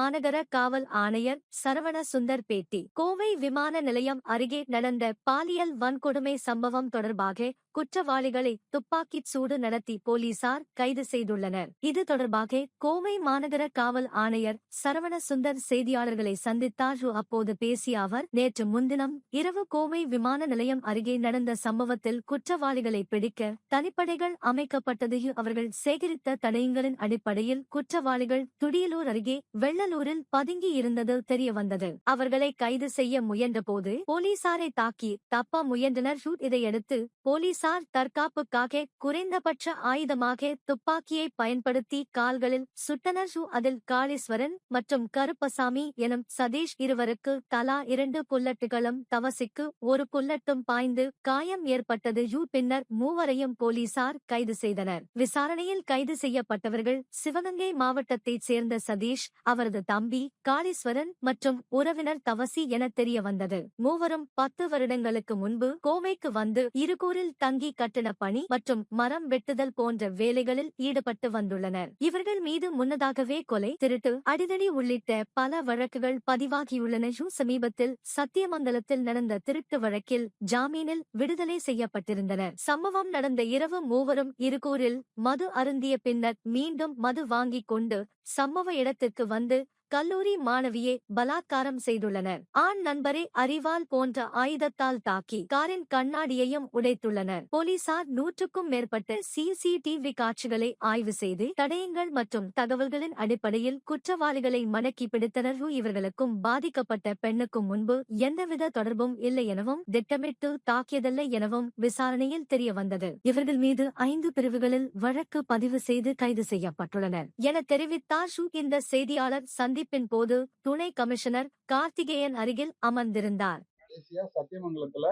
மாநகர காவல் ஆணையர் சரவண சுந்தர் பேட்டி. கோவை விமான நிலையம் அருகே நடந்த பாலியல் வன்கொடுமை சம்பவம் தொடர்பாக குற்றவாளிகளை துப்பாக்கிச் சூடு நடத்தி போலீசார் கைது செய்துள்ளனர். இது தொடர்பாக கோவை மாநகர காவல் ஆணையர் சரவண சுந்தர் செய்தியாளர்களை சந்தித்தார். அப்போது பேசிய அவர் நேற்று முன்தினம் இரவு கோவை விமான நிலையம் அருகே நடந்த சம்பவத்தில் குற்றவாளிகளை பிடிக்க தனிப்படைகள் அமைக்கப்பட்டதையும் அவர்கள் சேகரித்த தடயங்களின் அடிப்படையில் குற்றவாளிகள் துடியலூர் அருகே வெள்ளலூர் வெள்ளலூரில் பதுங்கி இருந்தது தெரியவந்தது அவர்களை கைது செய்ய முயன்றபோது போலீசாரை தாக்கி தப்ப முயன்றனர். இதையடுத்து போலீசார் தற்காப்புக்காக குறைந்தபட்ச ஆயுதமாக துப்பாக்கியை பயன்படுத்தி கால்களில் சுட்டனர். அதில் காளீஸ்வரன் மற்றும் கருப்பசாமி எனும் சதீஷ் இருவருக்கு தலா இரண்டு புல்லட்டுகளும் தவசிக்கு ஒரு புல்லட்டும் பாய்ந்து காயம் ஏற்பட்டது. யூ பின்னர் மூவரையும் போலீசார் கைது செய்தனர். விசாரணையில் கைது செய்யப்பட்டவர்கள் சிவகங்கை மாவட்டத்தைச் சேர்ந்த சதீஷ் அவரது தம்பி காளீஸ்வரன் மற்றும் உறவினர் தவசி என தெரிய வந்தது மூவரும் பத்து வருடங்களுக்கு முன்பு கோவைக்கு வந்து இருகூரில் தங்கி கட்டண பணி மற்றும் மரம் வெட்டுதல் போன்ற வேலைகளில் ஈடுபட்டு வந்துள்ளனர். இவர்கள் மீது முன்னதாகவே கொலை திருட்டு அடிதடி உள்ளிட்ட பல வழக்குகள் பதிவாகியுள்ளன. சமீபத்தில் சத்தியமங்கலத்தில் நடந்த திருட்டு வழக்கில் ஜாமீனில் விடுதலை செய்யப்பட்டிருந்தனர். சம்பவம் நடந்த இரவு மூவரும் இருகூரில் மது அருந்திய பின்னர் மீண்டும் மது வாங்கிக் கொண்டு சம்பவ இடத்திற்கு வந்து கல்லூரி மாணவியை பலாத்காரம் செய்துள்ளனர் ஆண் நண்பரை அறிவால் போன்ற ஆயுதத்தால் தாக்கி காரின் கண்ணாடியையும் உடைத்துள்ளனர் போலீசார் நூற்றுக்கும் மேற்பட்ட சிசிடிவி காட்சிகளை ஆய்வு செய்து தடயங்கள் மற்றும் தகவல்களின் அடிப்படையில் குற்றவாளிகளை மடக்கி பிடித்தனர். இவர்களுக்கும் பாதிக்கப்பட்ட பெண்ணுக்கும் முன்பு எந்தவித தொடர்பும் இல்லை எனவும் திட்டமிட்டு தாக்கியதில்லை எனவும் விசாரணையில் தெரிய வந்தது இவர்கள் மீது ஐந்து பிரிவுகளில் வழக்கு பதிவு செய்து கைது செய்யப்பட்டுள்ளனர். என தெரிவித்தார். இந்த செய்தியாளர் சந்திப்பின் போது துணை கமிஷனர் கார்த்திகேயன் அருகில் அமர்ந்திருந்தார். கடைசியா சத்தியமங்கலத்துல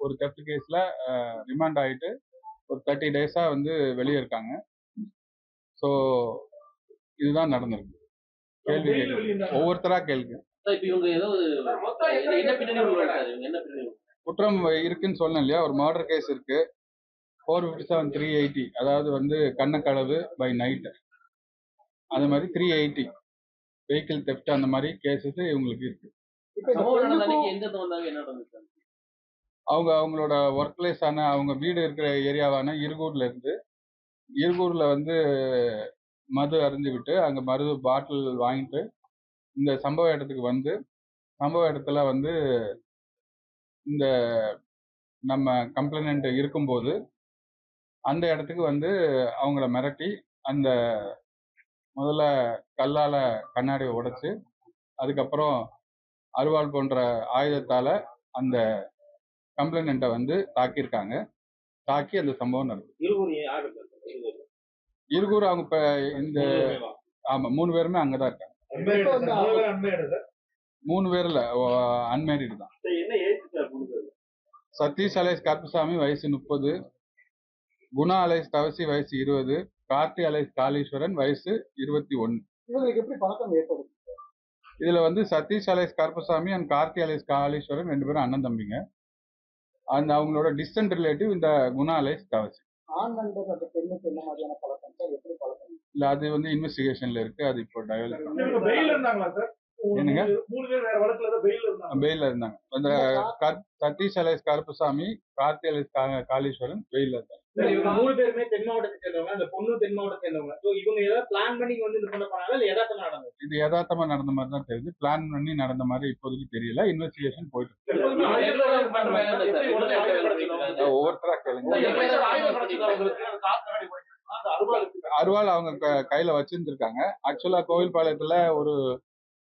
ஒரு தெஃப்ட் கேஸ்ல ரிமாண்ட் ஆயிட்டு ஒரு தேர்ட்டி டேஸா வந்து வெளியே இருக்காங்க ஸோ இதுதான் நடந்திருக்கு. கேள்வி ஒவ்வொருத்தரா கேள்வி. குற்றம் இருக்குன்னு சொன்னேன் இல்லையா? ஒரு மர்டர் கேஸ் இருக்கு. Four fifty seven three eighty அதாவது வந்து கண்ணக்களவு பை நைட்டு அது மாதிரி த்ரீ எயிட்டி வெஹிக்கிள் தெஃப்ட் அந்த மாதிரி கேசஸ் இவங்களுக்கு இருக்கு. அவங்க அவங்களோட ஒர்க் பிளேஸான அவங்க வீடு இருக்கிற ஏரியாவான இருகூர்ல இருந்து இருகூர்ல வந்து மது அருந்தி விட்டு அங்க மது பாட்டில் வாங்கிட்டு இந்த சம்பவ இடத்துக்கு வந்து சம்பவ இடத்துல வந்து இந்த நம்ம கம்ப்ளைண்ட் இருக்கும்போது அந்த இடத்துக்கு வந்து அவங்கள மிரட்டி அந்த முதல்ல கல்லால கண்ணாடியை உடைச்சு அதுக்கப்புறம் அருவாள் போன்ற ஆயுதத்தால அந்த கம்ப்ளைண்ட்டை வந்து தாக்கியிருக்காங்க. தாக்கி அந்த சம்பவம் இருவரும் இருகூர் அவங்க இப்ப இந்த ஆமா மூணு பேருமே அங்கதான் இருக்காங்க. மூணு பேர்ல அன்மேரிடு தான். சதீஷ் அலேஸ் கருப்புசாமி வயசு முப்பது. குணா அலேஸ் தவசி வயசு இருபது கார்த்தி அலேஸ் காளீஸ்வரன் வயசு இருபத்தி ஒன்னு இவங்களுக்கு எப்படி பழக்கம் ஏற்படுது? இதுல வந்து Satish alias Karuppasamy and Karthi alias Kaleeswaran ரெண்டு பேரும் அண்ணன் தம்பிங்க. அந்த அவங்களோட டிஸ்டன்ட் ரிலேட்டிவ் இந்த குணா அலேஸ் தவசி ஆண் நண்பர் அந்த பெண்ணுக்கு என்ன மாதிரியான பழக்கம் எப்படி பழக்கம்? இல்ல அது வந்து இன்வெஸ்டிகேஷன்ல இருக்கு. அது இப்போ டெவலப் பெயில் என்னங்க? மூணு பேர் வேற வழக்குல தான் பெயில் இருந்தாங்க. வெயில இருந்தாங்க. அந்த சதீஷ் அலேஸ் கருப்பசாமி கார்த்தி அலேஸ் காளீஸ்வரன் வெயில இருந்தாங்க. சரி, இவங்க மூணு பேருமே தென் மாவட்டத்தை சேர்ந்தவங்க அந்த பொண்ணு தென் மாவட்டத்தை சேர்ந்தவங்க. ஸோ இவங்க ஏதாவது பிளான் பண்ணி வந்து இது பண்ண போனாங்க இல்ல யதார்த்தமா நடந்தது? இது யதார்த்தமா நடந்த மாதிரி தான் தெரியுது. பிளான் பண்ணி நடந்த மாதிரி இப்போதைக்கு தெரியல. இன்வெஸ்டிகேஷன் போயிட்டு ஒவ்வொருத்தரா கேளுங்க. அருவாள் அவங்க க- கையில வச்சிருந்திருக்காங்க. ஆக்சுவலா கோவில்பாளையத்துல ஒரு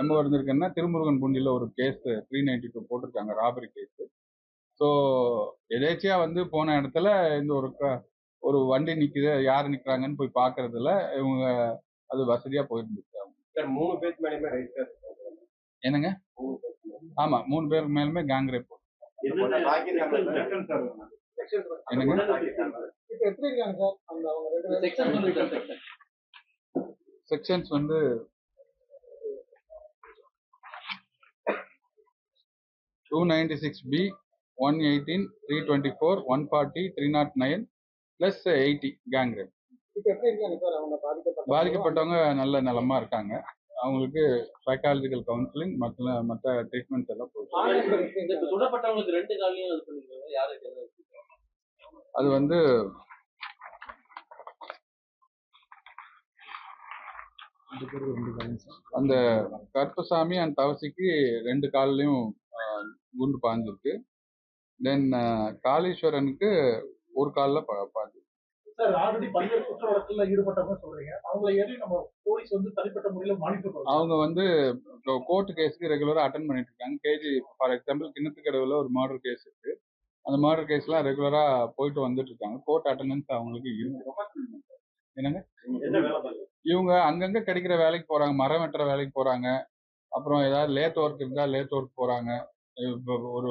எம்ஓ இருந்திருக்குன்னா திருமுருகன் பூண்டியில் ஒரு கேஸ் த்ரீ நைன்டி டூ போட்டிருக்காங்க ராபரி கேஸ் ஸோ எதேச்சியா வந்து போன இடத்துல இந்த ஒரு க- ஒரு வண்டி நிக்குது யார் நிக்கிறாங்கன்னு போய் பார்க்கறதுல இவங்க அது வசதியா போயிருந்துச்சு அவங்க. மூணு பேருக்கு மேலேயுமே ரைட் என்னங்க? ஆமா மூணு பேருக்கு மேலுமே கேங் ரேப் சார். என்னங்க? இப்ப எப்படி இருக்காங்க சார் அந்த அவங்க ரெண்டு பேரும் செக்ஷன் சொல்லுங்க சார் செக்ஷன் செக்ஷன்ஸ் வந்து two ninety six B one eighteen three twenty four one forty three not nine plus eighty gang rape பாதிக்கப்பட்டவங்க? நல்ல நலமா இருக்காங்க. அவங்களுக்கு சைக்காலஜிக்கல் கவுன்சிலிங் மற்ற மற்ற ட்ரீட்மெண்ட்ஸ் எல்லாம் அது வந்து அந்த கருப்பசாமி அண்ட் தவசிக்கு ரெண்டு கால்லையும் குண்டு பாஞ்சிருக்கு. தென் காளீஸ்வரனுக்கு ஒரு காலில் பாஞ்சு சார் ஆல்ரெடி பல்வேறு குற்ற வழக்குல ஈடுபட்டவங்க சொல்றீங்க. அவங்களை ஏறி நம்ம போலீஸ் வந்து தனிப்பட்ட முறையில மானிட்டர் பண்ணுவோம் அவங்க வந்து கோர்ட் கேஸுக்கு ரெகுலராக அட்டன் பண்ணிட்டு இருக்காங்க கேஜி ஃபார் எக்ஸாம்பிள் கிணத்துக்கடவுல ஒரு மர்டர் கேஸ் இருக்கு. அந்த மர்டர் கேஸ்லாம் ரெகுலராக போயிட்டு வந்துட்டு இருக்காங்க கோர்ட் அட்டண்டன்ஸ் அவங்களுக்கு இருக்கு. என்னங்க? இவங்க அங்கங்க கிடைக்கிற வேலைக்கு போறாங்க. மரம் வெட்டுற வேலைக்கு போறாங்க. அப்புறம் ஏதாவது லேத் ஒர்க் இருந்தா லேத் ஒர்க் போறாங்க. ஒரு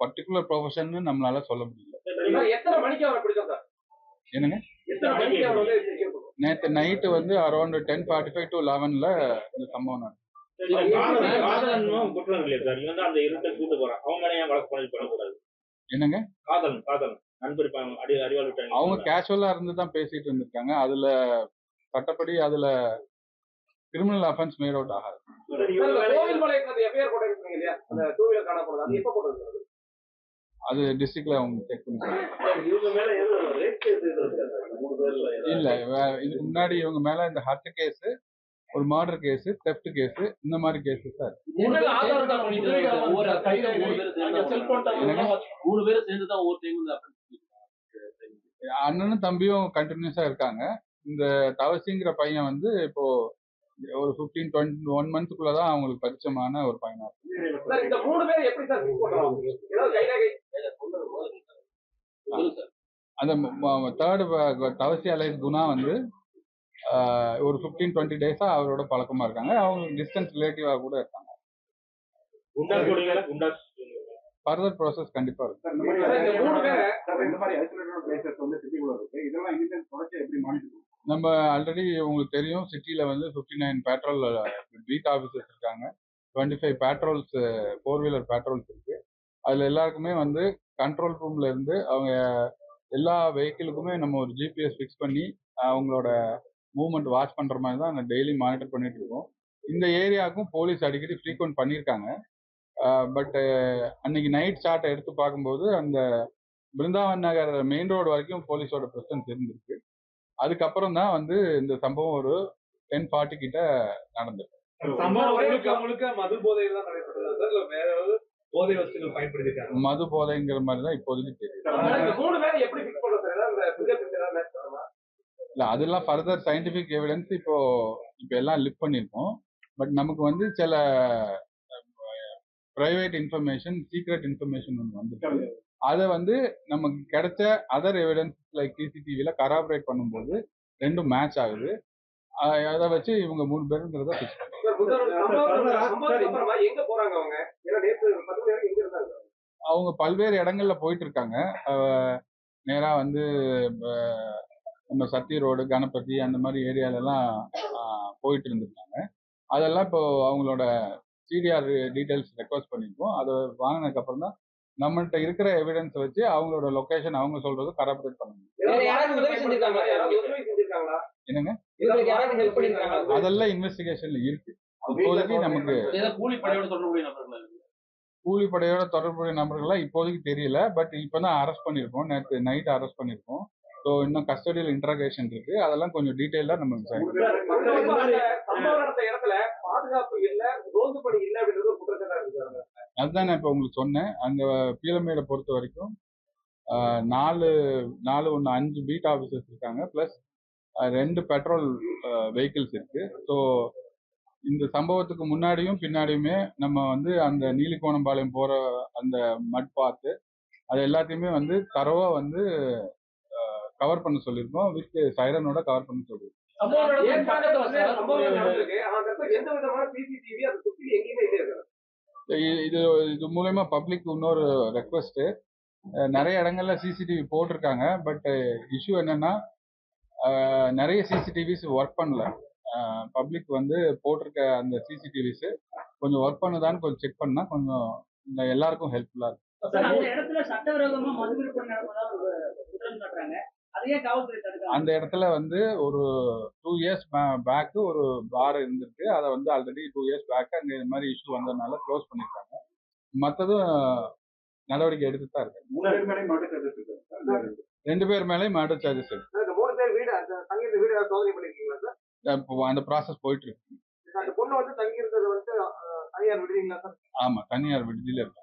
பர்டிகுலர் ப்ரொஃபஷன் நம்மளால சொல்ல முடியல. என்னங்க? நேற்று நைட்டு வந்து around ten forty five to லெவன்ல இந்த சம்பவம் பண்ணக்கூடாது? என்னங்க? அவங்க கேஷுவலா இருந்து தான் பேசிட்டு இருந்திருக்காங்க. அதுல சட்டப்படி அதுல கிரிமினல் அஃபென்ஸ் மேட் அவுட் ஆகாது. அது டிஸ்ட்ரிக்ட்ல அவங்க செக் பண்ணி இவங்க மேல எதுவும் ரேட் கேஸ் எதுவும் இருக்கா? சார் மூணு பேர்ல இல்ல இதுக்கு முன்னாடி இவங்க மேல இந்த ஹர்ட் கேஸ் ஒரு மர்டர் கேஸ் தெஃப்ட் கேஸ் இந்த மாதிரி கேஸ் சார் மூணு பேரும் சேர்ந்து தான் ஒவ்வொரு டைம். அண்ணனும் தம்பியும் கண்டினியூஸா இருக்காங்க. இந்த தவசிங்கிற பையன் வந்து இப்போ ஒரு ஃபிஃப்டீன் டுவெண்ட்டி ஒன் மந்த்துக்குள்ள தான் அவங்களுக்கு பரிச்சயமான ஒரு பையனா இருக்கு. அந்த தேர்டு தவசி அலைஸ் குணா வந்து ஒரு ஃபிஃப்டீன் டுவெண்ட்டி டேஸா அவரோட பழக்கமா இருக்காங்க. அவங்க டிஸ்டன்ஸ் ரிலேட்டிவா கூட இருக்காங்க. ஃபர்தர் ப்ராசஸ் கண்டிப்பா இருக்கும். நம்ம ஆல்ரெடி உங்களுக்கு தெரியும் சிட்டியில் வந்து fifty nine patrol beat officers இருக்காங்க. Twenty five patrols four wheeler patrols இருக்கு. அதில் எல்லாருக்குமே வந்து கண்ட்ரோல் ரூம்ல இருந்து அவங்க எல்லா வெஹிக்கிளுக்குமே நம்ம ஒரு ஜிபிஎஸ் ஃபிக்ஸ் பண்ணி அவங்களோட மூவ்மெண்ட் வாட்ச் பண்ணுற மாதிரி தான் நாங்கள் டெய்லி மானிட்டர் பண்ணிட்டு இருக்கோம். இந்த ஏரியாவுக்கும் போலீஸ் அடிக்கடி ஃப்ரீக்வெண்ட் பண்ணியிருக்காங்க. பட் அன்னைக்கு நைட் ஷாட்டை எடுத்து பார்க்கும்போது அந்த பிருந்தாவன் நகர் மெயின் ரோடு வரைக்கும் போலீஸோட ப்ரெசன்ஸ் இருந்திருக்கு. அதுக்கப்புறம் தான் வந்து இந்த சம்பவம் ஒரு டென் ஃபார்ட்டி கிட்ட முழுக்க மது போதைங்கிற மாதிரி தான் இப்போதைக்கு பண்ணணுமா? இல்ல அதெல்லாம் ஃபர்தர் சயின்டிபிக் எவிடன்ஸ் இப்போ இப்போ எல்லாம் லிப் பண்ணியிருக்கோம். பட் நமக்கு வந்து சில பிரைவேட் இன்ஃபர்மேஷன் சீக்ரெட் இன்ஃபர்மேஷன் ஒன்று வந்துருக்கு. அதை வந்து நமக்கு கிடைச்ச அதர் எவிடன்ஸ் லைக் சிசிடிவியில் கராபரேட் பண்ணும்போது ரெண்டும் மேட்ச் ஆகுது. அதை வச்சு இவங்க மூணு பேருங்கிறத ஃபிக்ஸ் அவங்க? பல்வேறு இடங்கள்ல போயிட்டு இருக்காங்க நேரா வந்து நம்ம சத்தி ரோடு கணபதி அந்த மாதிரி ஏரியாலலாம் அஹ் போயிட்டு இருந்திருக்காங்க அதெல்லாம் இப்போ அவங்களோட சிடிஆர் டீடைல்ஸ் ரெக்வஸ்ட் பண்ணியிருக்கோம். அதை வாங்கினதுக்கப்புறம் தான் நம்மள்ட்ட இருக்கிற எவிடன்ஸ் வச்சு அவங்களோட லொகேஷன் அவங்க சொல்றது கரப்ரேட் பண்ண முடியும் வேற யாராவது உதவி செஞ்சிருக்காங்களா? யாராவது உதவி செஞ்சிருக்காங்களா? என்னங்க? இவங்களுக்கு யாராவது ஹெல்ப் பண்ணிருக்காங்களா? அதெல்லாம் இன்வெஸ்டிகேஷன்ல இருக்கு. இப்போதைக்கு நமக்கு கூலி படையோட தொடர்புடைய நபர்கள் கூலிப்படையோட தொடர்புடைய நபர்கள்லாம் இப்போதைக்கு தெரியல. பட் இப்பதான் அரெஸ்ட் பண்ணியிருக்கோம். நேற்று நைட் அரெஸ்ட் பண்ணியிருக்கோம். ஸோ இன்னும் கஸ்டடியல் இன்ட்ராகேஷன் இருக்கு. அதெல்லாம் கொஞ்சம் டீட்டெயிலாக நம்ம விசாரிக்கணும் அதுதான் நான் இப்போ உங்களுக்கு சொன்னேன். அந்த பீலமேடை பொறுத்த வரைக்கும் நாலு நாலு ஒன்று அஞ்சு பீட் ஆஃபீஸர்ஸ் இருக்காங்க. ப்ளஸ் ரெண்டு பெட்ரோல் வெஹிக்கிள்ஸ் இருக்கு. ஸோ இந்த சம்பவத்துக்கு முன்னாடியும் பின்னாடியுமே நம்ம வந்து அந்த நீலிகோணம்பாளையம் போற அந்த மட் பார்த்து அது எல்லாத்தையுமே வந்து தரவா வந்து கவர் பண்ண சொல்லியிருக்கோம். வித் சைரனோட கவர் பண்ண சொல்லியிருக்கோம். எந்த விதமான சிசிடிவி அதை எங்கேயுமே இது இது மூலயமா பப்ளிக் இன்னொரு ரெக்வஸ்ட் நிறைய இடங்கள்ல சிசிடிவி போட்டிருக்காங்க. பட் இஷ்யூ என்னன்னா நிறைய சிசிடிவிஸ் ஒர்க் பண்ணல. பப்ளிக் வந்து போட்டிருக்க அந்த சிசிடிவிஸ் கொஞ்சம் ஒர்க் பண்ணுதான்னு கொஞ்சம் செக் பண்ணா கொஞ்சம் இந்த எல்லாருக்கும் ஹெல்ப்ஃபுல்லா இருக்கும். அந்த இடத்துல வந்து ஒரு டூ இயர்ஸ் பேக்கு ஒரு பார் இருந்திருக்கு. அதை வந்து ஆல்ரெடி டூ இயர்ஸ் பேக் அங்கே இந்த மாதிரி இஷ்யூ வந்ததுனால க்ளோஸ் பண்ணிருக்காங்க மற்றதும் நடவடிக்கை எடுத்து தான் இருக்கு. மேலே ரெண்டு பேர் மேலேயும் மர்டர் சார்ஜஸ் இருக்கு. இந்த மூணு பேர் வீடு அந்த தங்கி இருந்த வீடு ஏதாவது சோதனை பண்ணிருக்கீங்களா சார்? இப்போ அந்த ப்ராசஸ் போயிட்டு இருக்கு. அந்த பொண்ணு வந்து தங்கி இருக்கிறது வந்து தனியார் விடுவீங்களா சார்? ஆமா தனியார் விடுதியில இருக்கு.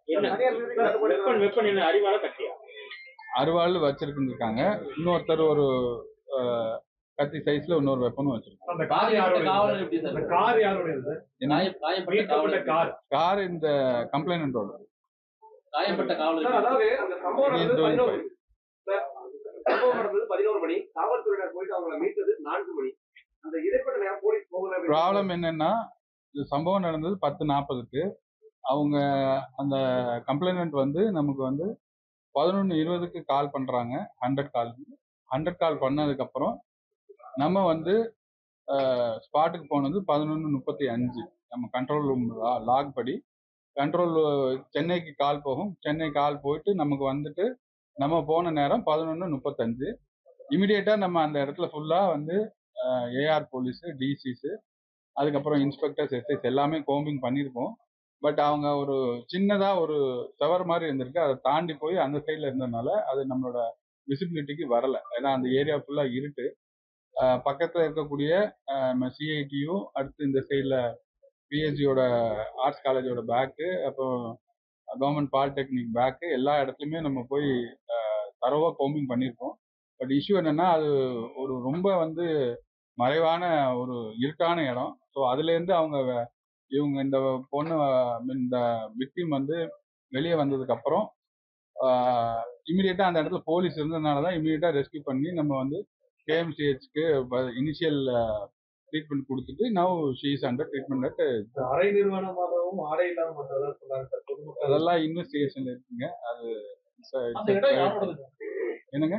அருவாள் வச்சிருக்காங்க இன்னொருத்தர் ஒரு கத்தி சைஸ்ல இன்னொரு வெப்பனும் வச்சிருக்காங்க. அந்த கார் இந்த கம்ப்ளைனண்டோட காயப்பட்ட சார்? காவலர். அதாவது அந்த சம்பவம் சம்பவம் நடந்தது பதினோரு மணி. காவல்துறையினர் போயிட்டு அவங்களை மீட்டது நான்கு மணி. அந்த இடைப்பட்ட நேரம் போலீஸ் போகல அப்படின்னு ப்ராப்ளம் என்னன்னா இந்த சம்பவம் நடந்தது பத்து நாற்பதுக்கு அவங்க அந்த கம்ப்ளைனண்ட் வந்து நமக்கு வந்து பதினொன்று இருபதுக்கு கால் பண்ணுறாங்க ஹண்ட்ரட் கால் ஹண்ட்ரட் கால் பண்ணதுக்கப்புறம் நம்ம வந்து ஸ்பாட்டுக்கு போனது பதினொன்று முப்பத்தி அஞ்சு நம்ம கண்ட்ரோல் ரூம் லாக் படி. கண்ட்ரோல் சென்னைக்கு கால் போகும். சென்னை கால் போயிட்டு நமக்கு வந்துட்டு நம்ம போன நேரம் பதினொன்று முப்பத்தஞ்சு இமிடியேட்டாக நம்ம அந்த இடத்துல ஃபுல்லாக வந்து ஏஆர் போலீஸு டிசிஸு அதுக்கப்புறம் இன்ஸ்பெக்டர்ஸ் எஸ்எஸ் எல்லாமே கோம்பிங் பண்ணியிருக்கோம். பட் அவங்க ஒரு சின்னதாக ஒரு டவர் மாதிரி இருந்திருக்கு. அதை தாண்டி போய் அந்த சைடில் இருந்ததுனால அது நம்மளோட விசிபிலிட்டிக்கு வரல. ஏன்னா அந்த ஏரியா ஃபுல்லாக இருட்டு. பக்கத்துல இருக்கக்கூடிய சிஐடியும் அடுத்து இந்த சைடில் பிஹெச்சியோட ஆர்ட்ஸ் காலேஜோட பேக்கு அப்புறம் கவர்மெண்ட் பாலிடெக்னிக் பேக்கு எல்லா இடத்துலையுமே நம்ம போய் தரவாக கோம்பிங் பண்ணியிருக்கோம். பட் இஷ்யூ என்னன்னா அது ஒரு ரொம்ப வந்து மறைவான ஒரு இருட்டான இடம். ஸோ அதுலேருந்து அவங்க இவங்க இந்த பொண்ணு இந்த விக்டிம் வந்து வெளியே வந்ததுக்கு அப்புறம் இமீடியட்டா அந்த இடத்துல போலீஸ் இருந்ததுனால தான் இமீடியட்டா ரெஸ்க்யூ பண்ணி நம்ம வந்து கேஎம்சிஹெச்க்கு இனிஷியல் ட்ரீட்மெண்ட் கொடுத்துட்டு now she's under treatment at அரை நிர்வாணமாகவும் ஆடை இல்லாம மாட்டதா சொன்னாங்க சார் பொதுமக்கள். அதெல்லாம் இன்வெஸ்டிகேஷன்ல இருக்குங்க. அது என்னங்க?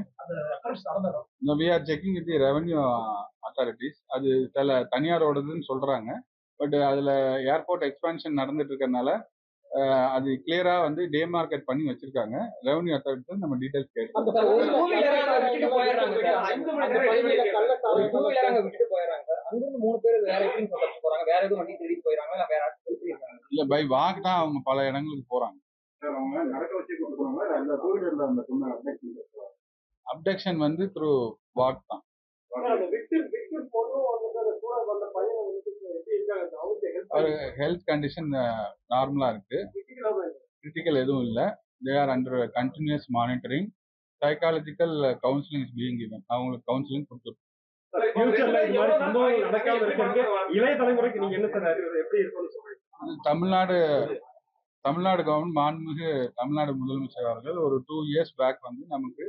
We are checking with revenue authorities அது சில தனியாரோடதுன்னு சொல்றாங்க. பட் அதுல ஏர்போர்ட் எக்ஸ்பான்ஷன் நடந்துட்டு இருக்கறனால அது கிளியரா வந்து டே மார்க்கெட் பண்ணி வச்சிருக்காங்க. ரெவன்யூ அத்தாரிட்டிஸ் நம்ம டீடைல்ஸ் கேட்கலாம் இல்ல வேற ஆட்கள் திருப்பிடுறாங்க இல்ல பை வாக் தான் அவங்க பல இடங்களுக்கு போறாங்க. அப்டக்ஷன் வந்து த்ரூ வாக் தான். ஒரு ஹெல்த் கண்டிஷன் நார்மலா இருக்கு. கிரிட்டிக்கல் எதுவும் இல்லை. They are under continuous monitoring psychological counselling is being given. அவங்களுக்கு கவுன்சிலிங் கொடுத்துருக்கோம். ஃபியூச்சர்ல இந்த மாதிரி சம்பவங்கள் நடக்காம இருக்கிறதுக்கு இளைய தலைமுறைக்கு நீங்க என்ன சார் அறிவுரை எப்படி இருக்கும்னு சொல்றீங்க இது தமிழ்நாடு தமிழ்நாடு கவர்மெண்ட் மாண்புமிகு தமிழ்நாடு முதலமைச்சர் அவர்கள் ஒரு டூ இயர்ஸ் பேக் வந்து நமக்கு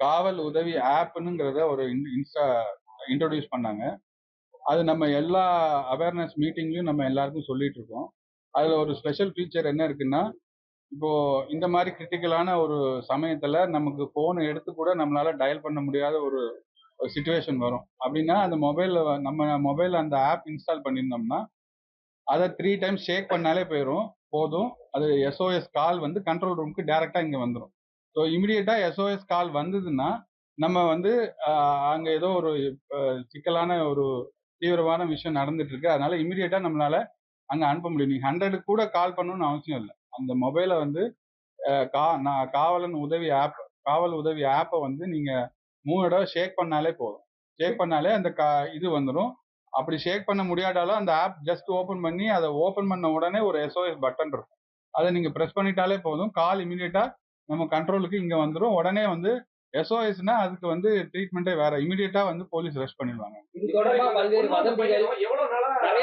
காவல் உதவி ஆப்னுங்கிறத ஒரு இன்ஸ்டா இன்ட்ரோடியூஸ் பண்ணாங்க. அது நம்ம எல்லா அவேர்னஸ் மீட்டிங்லையும் நம்ம எல்லாருக்கும் சொல்லிட்டு இருக்கோம் அதில் ஒரு ஸ்பெஷல் ஃபீச்சர் என்ன இருக்குன்னா இப்போ இந்த மாதிரி கிரிட்டிக்கலான ஒரு சமயத்துல நமக்கு போன் எடுத்து கூட நம்மளால டயல் பண்ண முடியாத ஒரு சுச்சுவேஷன் வரும். அப்படின்னா அந்த மொபைல்ல நம்ம மொபைலில் அந்த ஆப் இன்ஸ்டால் பண்ணியிருந்தோம்னா அதை த்ரீ டைம்ஸ் ஷேக் பண்ணாலே போயிடும் போதும். அது எஸ்ஓஎஸ் கால் வந்து கண்ட்ரோல் ரூமுக்கு டேரெக்டாக இங்கே வந்துடும் ஸோ இமிடியேட்டாக எஸ்ஓஎஸ் கால் வந்ததுன்னா நம்ம வந்து அங்கே ஏதோ ஒரு சிக்கலான ஒரு தீவிரமான விஷயம் நடந்துட்டு இருக்கு அதனால இமிடியேட்டாக நம்மளால அங்கே அனுப்ப முடியும். நீங்கள் ஹண்ட்ரடுக்கு கூட கால் பண்ணணும்னு அவசியம் இல்லை. அந்த மொபைலை வந்து கா நான் காவலன் உதவி ஆப் காவல் உதவி ஆப்பை வந்து நீங்கள் மூணு தடவை ஷேக் பண்ணாலே போதும். ஷேக் பண்ணாலே அந்த கா இது வந்துடும் அப்படி ஷேக் பண்ண முடியாட்டாலும் அந்த ஆப் ஜஸ்ட் ஓப்பன் பண்ணி அதை ஓப்பன் பண்ண உடனே ஒரு எஸ்ஓஎஸ் பட்டன் இருக்கும். அதை நீங்கள் ப்ரெஸ் பண்ணிட்டாலே போதும். கால் இமீடியட்டா நம்ம கண்ட்ரோலுக்கு இங்கே வந்துடும் உடனே வந்து எஸ்ஓஎஸ்னா அதுக்கு வந்து ட்ரீட்மெண்ட்டே வேற. இமீடியட்டாக வந்து போலீஸ் ரெஸ்ட் பண்ணிடுவாங்க. இது தொடர்பா பல்வேறு வதந்திகள்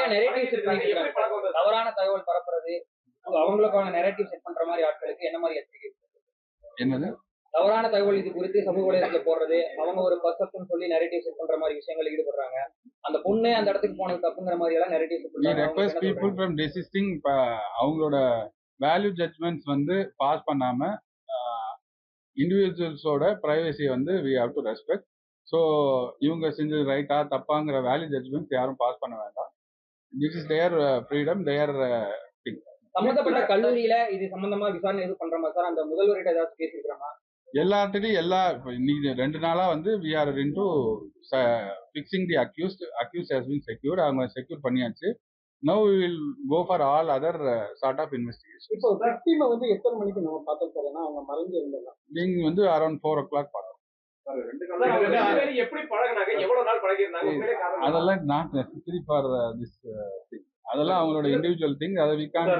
நிறைய? தவறான தகவல் பரப்புறது. அவங்களுக்கான நெரேட்டிவ் செட் பண்ற மாதிரி ஆட்களுக்கு என்ன மாதிரி எச்சரிக்கை என்னது? தவறான தகவல் இது குறித்து சமூக வலைதளத்துல போடுறது. அவங்க ஒரு பர்செப்ஷன் சொல்லி நெரேட்டிவ் செட் பண்ற மாதிரி விஷயங்கள் ஈடுபடுறாங்க. அந்த பொண்ணு அந்த இடத்துக்கு போனது தப்புங்கிற மாதிரி எல்லாம் நெரேட்டிவ் செட் பண்றாங்க. People from desisting இப்ப அவங்களோட வேல்யூ ஜட்மெண்ட்ஸ் வந்து பாஸ் பண்ணாம இண்டிவிஜுவல்ஸோட ப்ரைவசியை வந்து we have to respect so இவங்க செஞ்சது ரைட்டா தப்பாங்கிற வேல்யூ ஜட்மெண்ட்ஸ் யாரும் பாஸ் பண்ண வேண்டாம். This is their freedom their சம்பந்தப்பட்ட கல்லூரியில இது சம்பந்தமா விசாரணை எதுவும் பண்ற மாதிரி சார்? அந்த முதல்வர்கிட்ட ஏதாச்சும் பேசிருக்கிறோமா எல்லாத்துலேயும் எல்லா இன்னைக்கு ரெண்டு நாளா வந்து we are into fixing the accused accused has been secure அவங்க செக்யூர் பண்ணியாச்சு. No will go for all other sort of investigation இப்போ விக்டிமை வந்து எத்தனை மணிக்கு நம்ம பார்த்தோம் சார் ஏன்னா அவங்க மறைஞ்சு இருந்தாங்க நீங்க வந்து அரௌண்ட் ஃபோர் ஓ கிளாக் பார்த்தோம் அதெல்லாம் not necessary for this thing அதெல்லாம் அவங்களோட இண்டிவிஜுவல் திங் அதை வி கான்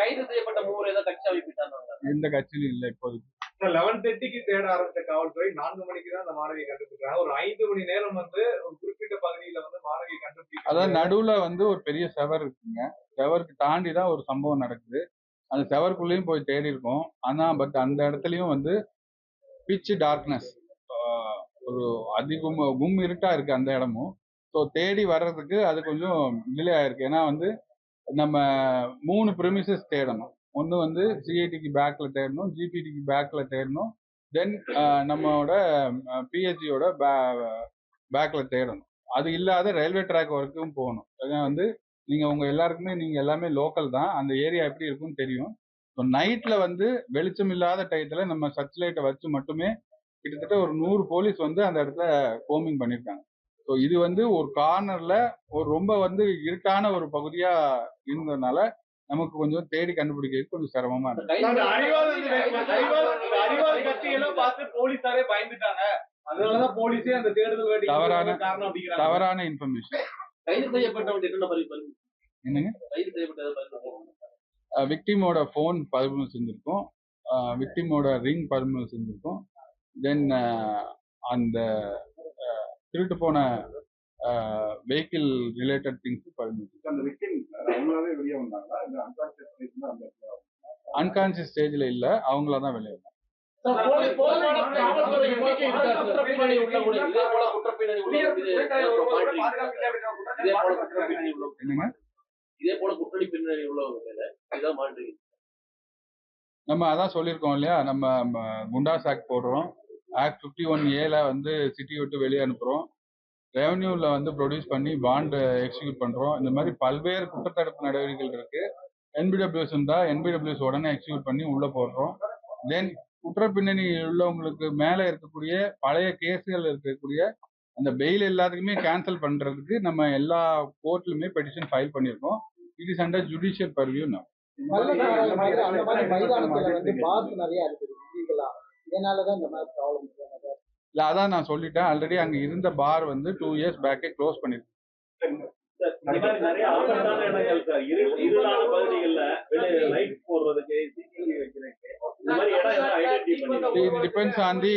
கைது செய்யப்பட்ட மூவர் ஏதோ கட்சி அமைப்பிட்டாங்க எந்த கட்சியிலும் இல்லை இப்போதைக்கு. லெவன் தேர்ட்டிக்கு தேட ஆரம்பிச்ச காவல்துறை நான்கு மணிக்கு தான் அந்த மாணவியை கண்டுபிடிக்கிறாங்க. ஒரு ஐந்து மணி நேரம் வந்து ஒரு குறிப்பிட்ட பகுதியில வந்து மாணவியை கண்டுபிடிக்க அதான் நடுவுல வந்து ஒரு பெரிய செவர் இருக்குங்க. செவருக்கு தாண்டி தான் ஒரு சம்பவம் நடக்குது. அந்த செவருக்குள்ளேயும் போய் தேடி இருக்கோம். ஆனா பட் அந்த இடத்துலயும் வந்து பிச் டார்க்னஸ் ஒரு அதிகம் கும் இருட்டா இருக்கு அந்த இடமும். ஸோ தேடி வர்றதுக்கு அது கொஞ்சம் டிலே ஆயிருக்கு ஏன்னா வந்து நம்ம மூணு ப்ரிமிசஸ் தேடணும். ஒன்று வந்து சிஐடிக்கு பேக்ல தேடணும் ஜிபிடிக்கு பேக்ல தேடணும். தென் நம்மளோட பிஹெச்சியோட பேக்ல தேடணும். அது இல்லாத ரயில்வே ட்ராக் வரைக்கும் போகணும். ஏன்னா வந்து நீங்கள் உங்கள் எல்லாருக்குமே நீங்கள் எல்லாமே லோக்கல் தான். அந்த ஏரியா எப்படி இருக்கும்னு தெரியும். ஸோ நைட்டில் வந்து வெளிச்சம் இல்லாத டயத்தில் நம்ம சர்ச் லைட்டை வச்சு மட்டுமே கிட்டத்தட்ட ஒரு நூறு போலீஸ் வந்து அந்த இடத்துல கோமிங் பண்ணியிருக்காங்க ஸோ இது வந்து ஒரு கார்னர்ல ஒரு ரொம்ப வந்து இருட்டான ஒரு பகுதியா இருந்ததுனால நமக்கு கொஞ்சம் தேடி கண்டுபிடிக்கிறது கொஞ்சம் சிரமமா இருக்கு. அந்த அறிவால் அறிவால் அறிவால் கட்சியெல்லாம் பார்த்து போலீஸாரே பயந்துட்டாங்க. அதனாலதான் போலீஸே அந்த தேடுதல் வேட்டி தவறான- தவறான இன்ஃபர்மேஷன் என்னங்க? விக்டிமோட ஃபோன் பறிமுதல் செஞ்சுருக்கோம். விக்டிமோட ரிங் பறிமுதல் செஞ்சுருக்கோம். தென் அந்த திருட்டு போன வெஹிக்கிள் ரிலேட்டட் திங்ஸ் பறிமுதல் அந்த விக்டிம் அவங்களாவே வெளியே வந்தாங்களா? இந்த அன்கான்சியஸ் ஸ்டேஜ்ல அந்த அன்கான்சியஸ் ஸ்டேஜ்ல இல்ல அவங்கள தான் வெளியே வந்தாங்க. இதே. போல குற்றடி பின்னணி உள்ளவங்க மேல இதான் நம்ம அதான் சொல்லியிருக்கோம் இல்லையா? நம்ம ம, குண்டாஸ் ஆக்ட் போடுறோம். ஆக்ட் ஃபிஃப்டி ஒன் ஏல வந்து சிட்டி விட்டு வெளியே அனுப்புகிறோம் ரெவன்யூவில் வந்து ப்ரொடியூஸ் பண்ணி பாண்டு எக்ஸிக்யூட் பண்ணுறோம் இந்த மாதிரி பல்வேறு குற்றத்தடுப்பு நடவடிக்கைகள் இருக்குது என்பிடபிள்யூஸ் இருந்தால் என்பிடபிள்யூஸ் உடனே எக்ஸிக்யூட் பண்ணி உள்ளே போடுறோம் தென் குற்ற பின்னணி உள்ளவங்களுக்கு மேலே இருக்கக்கூடிய பழைய கேஸுகள் இருக்கக்கூடிய அந்த பெயில் எல்லாத்துக்குமே கேன்சல் பண்ணுறதுக்கு நம்ம எல்லா கோர்ட்லையுமே பெட்டிஷன் ஃபைல் பண்ணியிருக்கோம் it is under judicial purview நான் இதனாலதான் இந்த மாதிரி ப்ராப்ளம் இல்ல அதான் நான் சொல்லிட்டேன். ஆல்ரெடி அங்க இருந்த பார் வந்து டூ இயர்ஸ் பேக்கே க்ளோஸ் பண்ணிருக்கு. இந்த மாதிரி நிறைய ஆபத்தான இடங்கள் சார் இரு இருளான பகுதிகள்ல வெளியே லைட் போடுறதுக்கு சிசிடிவி வைக்கிறதுக்கு. இந்த மாதிரி இடம் எல்லாம் ஐடென்டிஃபை பண்ணி இது depends on the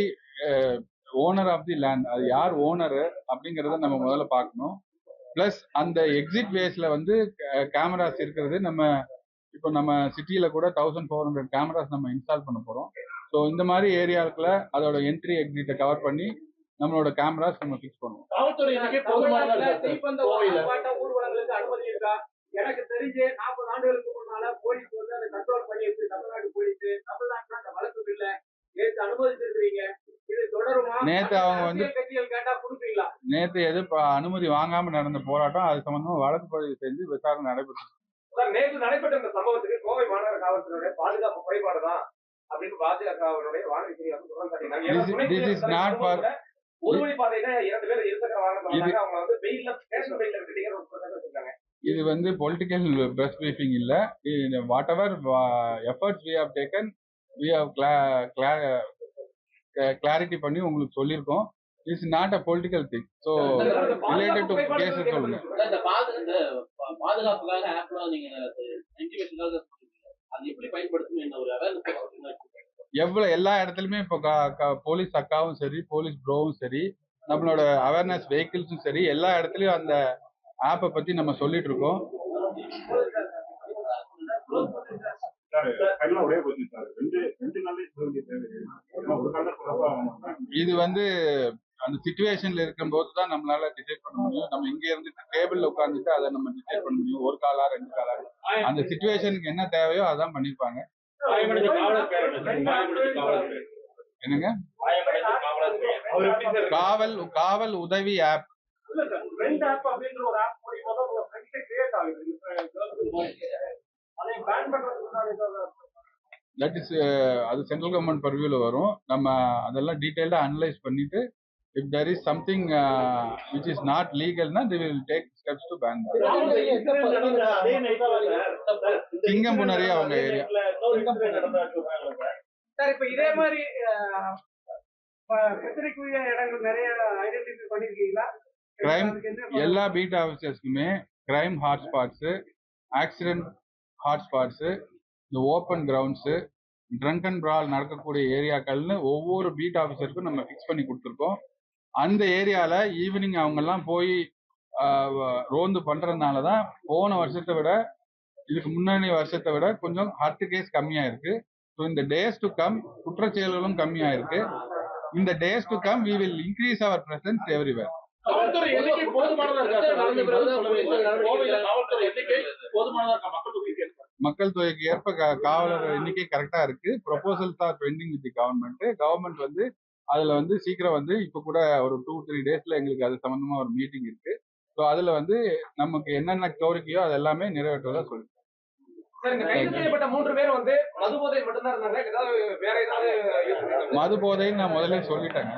owner of the land அது யார் ஓனர் அப்படிங்கறத நம்ம முதல்ல பார்க்கணும். ப்ளஸ் அந்த எக்ஸிட் வேஸ்ல வந்து கேமராஸ் இருக்கிறது நம்ம இப்போ நம்ம சிட்டியில கூட தௌசண்ட் ஃபோர் ஹண்ட்ரட் கேமராஸ் நம்ம இன்ஸ்டால் பண்ண போறோம். ஸோ இந்த மாதிரி ஏரியாவுக்குள்ள அதோட என்ட்ரி எக்ஸிட்டை கவர் பண்ணி நம்மளோட கேமராஸ் நம்ம ஃபிக்ஸ் பண்ணுவோம். இருக்கா இருக்கா? எனக்கு தெரிஞ்சு நாற்பது ஆண்டுகளுக்கு முன்னால போலீஸ் வந்து அதை கண்ட்ரோல் பண்ணியிருக்கு தமிழ்நாடு போலீஸ் தமிழ்நாட்டுல அந்த வழக்கம் இல்ல. நேற்று அனுமதிச்சிருக்கிறீங்க. இது தொடருமா? நேத்து அவங்க வந்து கட்சிகள் கேட்டா கொடுப்பீங்களா? நேத்து எது அனுமதி வாங்காம நடந்த போராட்டம் அது சம்பந்தமா வழக்கு பதிவு செஞ்சு விசாரணை நடைபெற்று சார் நேற்று நடைபெற்ற இந்த சம்பவத்துக்கு கோவை மாநகர காவல்துறையுடைய பாதுகாப்பு குறைபாடு தான் அப்படின்னு பாஜகவினுடைய வானொலி குற்றம் சாட்டினாங்க ஒரு வழி பாதையில இரண்டு பேர் இருசக்கர இது- அவங்க வந்து வெயில்ல ஸ்டேஷன் வெயில்ல இருக்கீங்க ஒரு குற்றச்சாட்டு வச்சிருக்காங்க. இது வந்து பொலிட்டிக்கல் பிரஸ் பிரீஃபிங் இல்ல. Whatever efforts we have taken we have clarity பண்ணி உங்களுக்கு சொல்லியிருக்கோம். It's not a political thing so related to cases சொல்லுங்க. பாதுகாப்புக்காக ஆப்லாம் நீங்க அது எப்படி பயன்படுத்தணும் என்ன ஒரு அவேர்னஸ் எவ்வளவு எல்லா இடத்துலயுமே இப்போ போலீஸ் அக்காவும் சரி போலீஸ் ப்ரோவும் சரி நம்மளோட அவேர்னஸ் வெஹிக்கிள்ஸும் சரி எல்லா இடத்துலயும் அந்த ஆப்பை பத்தி நம்ம சொல்லிட்டு இருக்கோம். இது வந்து அந்த சுச்சுவேஷன்ல இருக்கும்போது தான் நம்மளால டிசைட் பண்ண முடியும். நம்ம இங்க இருந்து டேபிள்ல உட்காந்துட்டு அதை நம்ம டிசைட் பண்ண முடியும். ஒரு காலா ரெண்டு காலா. அந்த சுச்சுவேஷனுக்கு என்ன தேவையோ அதான் பண்ணிருப்பாங்க என்னங்க? காவல் காவல் உதவி ஆப் தட் இஸ் அது சென்ட்ரல் கவர்மெண்ட் பர்வியூல வரும். நம்ம அதெல்லாம் டீட்டெயில்டா அனலைஸ் பண்ணிட்டு if there is something which is not லீகல்னா they will take steps to ban இந்த incident நடந்த அதே நைட்ல சார் சார், இந்த சிங்கம்புணரி incident அவங்க சொல்றாங்கல்ல சார் இப்ப இதே மாதிரி பிரச்சனைக்குரிய இடங்கள் நிறைய ஐடென்டிஃபை பண்ணிருக்கீங்களா? என்ன எல்லா பீட் ஆஃபீஸர்ஸ்க்குமே கிரைம் ஹாட்ஸ்பாட்ஸு ஆக்சிடென்ட் ஹாட்ஸ்பாட்ஸு இந்த open grounds drunk and brawl நடக்கக்கூடிய ஏரியாக்கள்னு ஒவ்வொரு பீட் ஆஃபீஸருக்கும் நம்ம ஃபிக்ஸ் பண்ணி கொடுத்துருக்கோம். அந்த ஏரியால ஈவினிங் அவங்கெல்லாம் போய் ஆஹ், வ- ரோந்து பண்றதுனால தான் போன வருஷத்தை விட இதுக்கு முன்னாடி வருஷத்தை விட கொஞ்சம் ஹர்ட் கேஸ் கம்மியா இருக்கு ஸோ இந்த டேஸ் டு கம் குற்றச்செயல்களும் கம்மியா இருக்கு இந்த days to come we will increase our presence everywhere மக்கள் தொகைக்கு ஏற்ப? காவலர் எண்ணிக்கை கரெக்டா இருக்கு. Proposals are pending with the government government வந்து அதுல வந்து சீக்கிரம் வந்து இப்ப கூட ஒரு டூ த்ரீ டேஸ்ல எங்களுக்கு அது சம்பந்தமா ஒரு மீட்டிங் இருக்கு. ஸோ அதுல வந்து நமக்கு என்னென்ன கோரிக்கையோ அது எல்லாமே நிறைவேற்றதா சொல்லி சார் இந்த கைது செய்யப்பட்ட மூன்று பேர் வந்து மது போதை மட்டும்தான் இருந்தாங்க. ஏதாவது வேற ஏதாவது use பண்ணிருக்காங்களா? மது போதைன்னு நான் முதல்ல சொல்லிட்டேங்க.